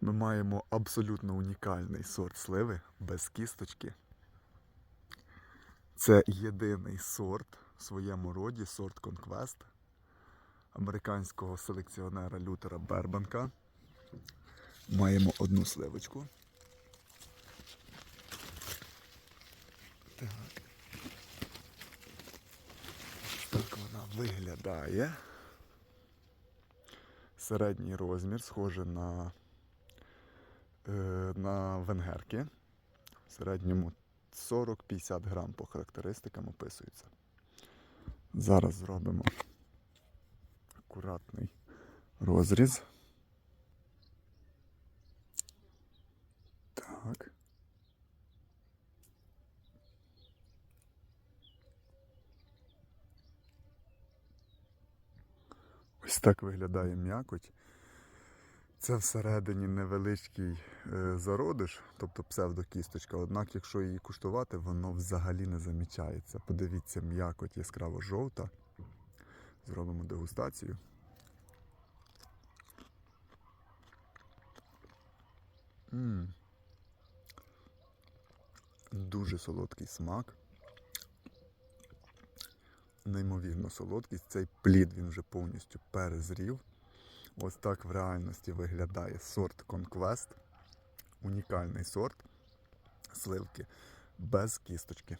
Ми маємо абсолютно унікальний сорт сливи без кісточки. Це єдиний сорт в своєму роді, сорт Conquest американського селекціонера Лютера Бербанка. Маємо одну сливочку. Так. Так вона виглядає. Середній розмір, схоже на, на венгерки. В середньому 40-50 грам по характеристикам описується. Зараз зробимо акуратний розріз. Так. Ось так виглядає м'якоть. Це всередині невеличкий е, зародиш, тобто псевдокісточка. Однак, якщо її куштувати, воно взагалі не замічається. Подивіться, м'якоть яскраво жовта. Зробимо дегустацію. м Дуже солодкий смак. Неймовірно солодкість. Цей плід він вже повністю перезрів. Ось так в реальності виглядає сорт Conquest. Унікальний сорт сливки без кісточки.